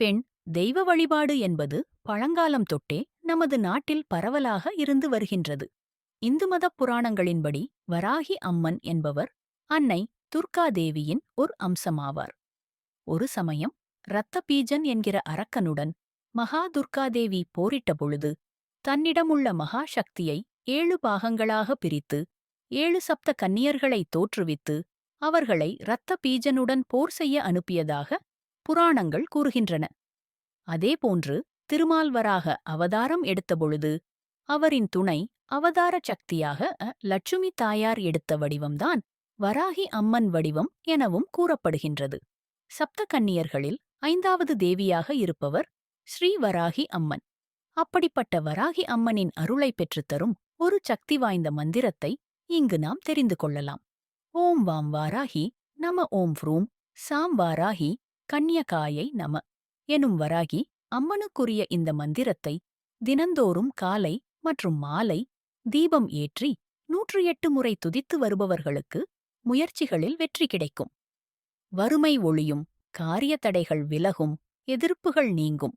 பெண் தெய்வ வழிபாடு என்பது பழங்காலம் தொட்டே நமது நாட்டில் பரவலாக இருந்து வருகின்றது. இந்து மதப் புராணங்களின்படி வராகி அம்மன் என்பவர் அன்னை துர்காதேவியின் ஒரு அம்சமாவார். ஒரு சமயம் இரத்தபீஜன் என்கிற அரக்கனுடன் மகா துர்காதேவி போரிட்ட பொழுது தன்னிடமுள்ள மகா சக்தியை ஏழு பாகங்களாக பிரித்து ஏழு சப்த கன்னியர்களை தோற்றுவித்து அவர்களை இரத்த பீஜனுடன் போர் செய்ய அனுப்பியதாக புராணங்கள் கூறுகின்றன. அதேபோன்று திருமால்வராக அவதாரம் எடுத்தபொழுது அவரின் துணை அவதார சக்தியாக லட்சுமி தாயார் எடுத்த வடிவம்தான் வராகி அம்மன் வடிவம் எனவும் கூறப்படுகின்றது. சப்த கன்னியர்களில் ஐந்தாவது தேவியாக இருப்பவர் ஸ்ரீ வராகி அம்மன். அப்படிப்பட்ட வராகி அம்மனின் அருளை பெற்றுத்தரும் ஒரு சக்தி வாய்ந்த மந்திரத்தை இங்கு நாம் தெரிந்து கொள்ளலாம். ஓம் வாம் வாராகி நம ஓம் ஃப்ரூம் சாம் வாராகி கன்யகாயை நம எனும் வராகி அம்மனுக்குரிய இந்த மந்திரத்தை தினந்தோறும் காலை மற்றும் மாலை தீபம் ஏற்றி நூற்று எட்டு முறை துதித்து வருபவர்களுக்கு முயற்சிகளில் வெற்றி கிடைக்கும். வறுமை ஒளியும் காரிய தடைகள் விலகும் எதிர்ப்புகள் நீங்கும்.